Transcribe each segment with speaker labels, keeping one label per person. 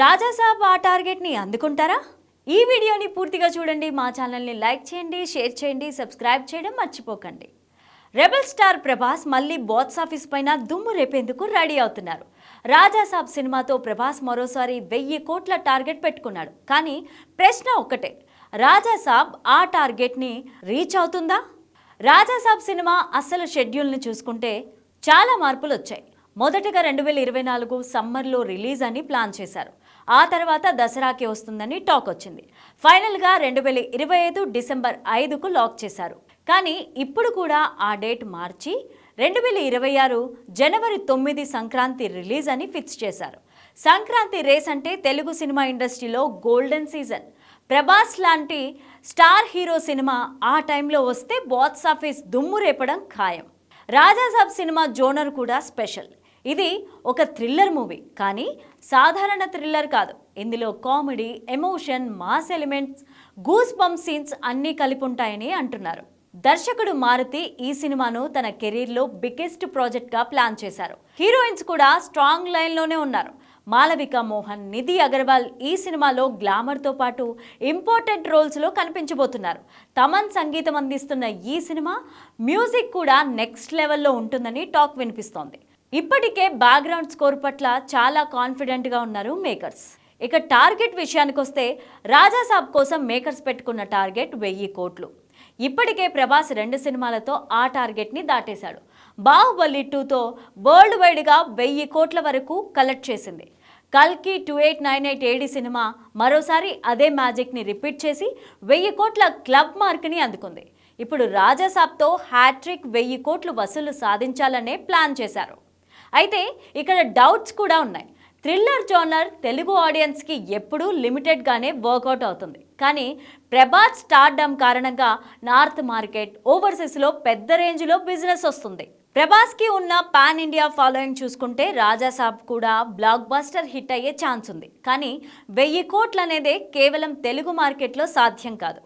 Speaker 1: రాజాసాబ్ ఆ టార్గెట్ని అందుకుంటారా? ఈ వీడియోని పూర్తిగా చూడండి మా ఛానల్ని లైక్ చేయండి షేర్ చేయండి సబ్స్క్రైబ్ చేయడం మర్చిపోకండి. రెబల్ స్టార్ ప్రభాస్ మళ్ళీ బాక్స్ ఆఫీస్ పైన దుమ్ము రేపేందుకు రెడీ అవుతున్నారు. రాజాసాబ్ సినిమాతో ప్రభాస్ మరోసారి వెయ్యి కోట్ల టార్గెట్ పెట్టుకున్నాడు. కానీ ప్రశ్న ఒక్కటే రాజాసాబ్ ఆ టార్గెట్ని రీచ్ అవుతుందా? రాజాసాబ్ సినిమా అసలు షెడ్యూల్ని చూసుకుంటే చాలా మార్పులు వచ్చాయి మొదటగా రెండు వేల ఇరవై నాలుగు సమ్మర్లో రిలీజ్ అని ప్లాన్ చేశారు. ఆ తర్వాత దసరాకి వస్తుందని టాక్ వచ్చింది. ఫైనల్గా రెండు వేల ఇరవై ఐదు డిసెంబర్ ఐదుకు లాక్ చేశారు. కానీ ఇప్పుడు కూడా ఆ డేట్ మార్చి రెండు వేల ఇరవై ఆరు జనవరి తొమ్మిది సంక్రాంతి రిలీజ్ అని ఫిక్స్ చేశారు. సంక్రాంతి రేస్ అంటే తెలుగు సినిమా ఇండస్ట్రీలో గోల్డెన్ సీజన్. ప్రభాస్ లాంటి స్టార్ హీరో సినిమా ఆ టైంలో వస్తే బాక్స్ ఆఫీస్ దుమ్ము రేపడం ఖాయం. రాజాసాబ్ సినిమా జోనర్ కూడా స్పెషల్. ఇది ఒక థ్రిల్లర్ మూవీ కానీ సాధారణ థ్రిల్లర్ కాదు. ఇందులో comedy emotion mass elements goose bump scenes అన్నీ కలిపి ఉంటాయని అంటున్నారు. దర్శకుడు మారుతి ఈ సినిమాను తన కెరీర్లో బిగ్గెస్ట్ ప్రాజెక్ట్గా ప్లాన్ చేశారు. హీరోయిన్స్ కూడా స్ట్రాంగ్ లైన్లోనే ఉన్నారు. మాలవిక మోహన్ నిధి అగర్వాల్ ఈ సినిమాలో గ్లామర్తో పాటు ఇంపార్టెంట్ రోల్స్లో కనిపించబోతున్నారు. తమన్ సంగీతం అందిస్తున్న ఈ సినిమా మ్యూజిక్ కూడా నెక్స్ట్ లెవెల్లో ఉంటుందని టాక్ వినిపిస్తోంది. ఇప్పటికే బ్యాక్గ్రౌండ్ స్కోర్ పట్ల చాలా కాన్ఫిడెంట్గా ఉన్నారు మేకర్స్ ఇక టార్గెట్ విషయానికి వస్తే రాజాసాబ్ కోసం మేకర్స్ పెట్టుకున్న టార్గెట్ వెయ్యి కోట్లు. ఇప్పటికే ప్రభాస్ రెండు సినిమాలతో ఆ టార్గెట్ని దాటేశాడు. బాహుబలి టూతో వరల్డ్ వైడ్గా వెయ్యి కోట్ల వరకు కలెక్ట్ చేసింది. కల్కి two eight nine eight AD cinema మరోసారి అదే మ్యాజిక్ని రిపీట్ చేసి వెయ్యి కోట్ల క్లబ్ మార్క్ని అందుకుంది. ఇప్పుడు రాజాసాబ్తో హ్యాట్రిక్ వెయ్యి కోట్లు వసూలు సాధించాలనే ప్లాన్ చేశారు. అయితే ఇక్కడ డౌట్స్ కూడా ఉన్నాయి. థ్రిల్లర్ జోనర్ తెలుగు ఆడియన్స్కి ఎప్పుడూ లిమిటెడ్గానే వర్కౌట్ అవుతుంది. కానీ ప్రభాస్ స్టార్డమ్ కారణంగా నార్త్ మార్కెట్ ఓవర్సీస్లో పెద్ద రేంజ్లో బిజినెస్ వస్తుంది. ప్రభాస్కి ఉన్న పాన్ ఇండియా ఫాలోయింగ్ చూసుకుంటే రాజాసాబ్ కూడా బ్లాక్ బస్టర్ హిట్ అయ్యే ఛాన్స్ ఉంది. కానీ వెయ్యి కోట్లు అనేదే కేవలం తెలుగు మార్కెట్లో సాధ్యం కాదు.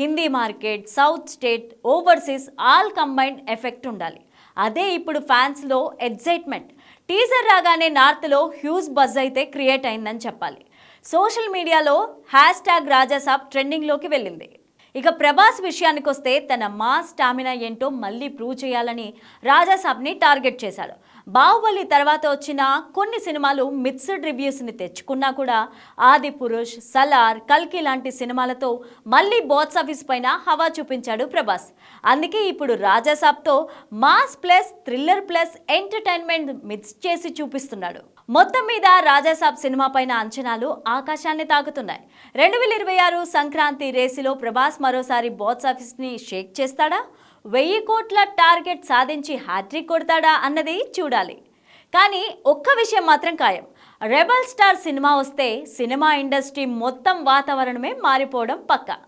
Speaker 1: Hindi market south state overseas all combined effect ఉండాలి. అదే ఇప్పుడు ఫ్యాన్స్లో ఎగ్జైట్మెంట్. టీజర్ రాగానే నార్త్లో హ్యూజ్ బజ్ అయితే క్రియేట్ అయిందని చెప్పాలి. సోషల్ మీడియాలో హ్యాష్ ట్యాగ్ రాజాసాబ్ ట్రెండింగ్లోకి వెళ్ళింది. ఇక ప్రభాస్ విషయానికి వస్తే తన మాస్ స్టామినా ఏంటో మళ్ళీ ప్రూవ్ చేయాలని రాజాసాబ్ని టార్గెట్ చేశాడు. బాహుబలి తర్వాత వచ్చిన కొన్ని సినిమాలు మిక్స్డ్ రివ్యూస్ని తెచ్చుకున్నా కూడా ఆది పురుష్ సలార్ కల్కి లాంటి సినిమాలతో మళ్ళీ బాక్స్ ఆఫీస్ పైన హవా చూపించాడు ప్రభాస్. అందుకే ఇప్పుడు రాజాసాబ్తో mass plus thriller plus entertainment mix చేసి చూపిస్తున్నాడు. మొత్తం మీద రాజాసాబ్ సినిమా పైన అంచనాలు ఆకాశాన్ని తాకుతున్నాయి. రెండు వేల ఇరవై ఆరు సంక్రాంతి రేసులో ప్రభాస్ మరోసారి బాక్స్ ఆఫీస్ని షేక్ చేస్తాడా? వెయ్యి కోట్ల టార్గెట్ సాధించి హ్యాట్రిక్ కొడతాడా అన్నది చూడాలి. కానీ ఒక్క విషయం మాత్రం ఖాయం. రెబల్ స్టార్ సినిమా వస్తే సినిమా ఇండస్ట్రీ మొత్తం వాతావరణమే మారిపోవడం పక్కా.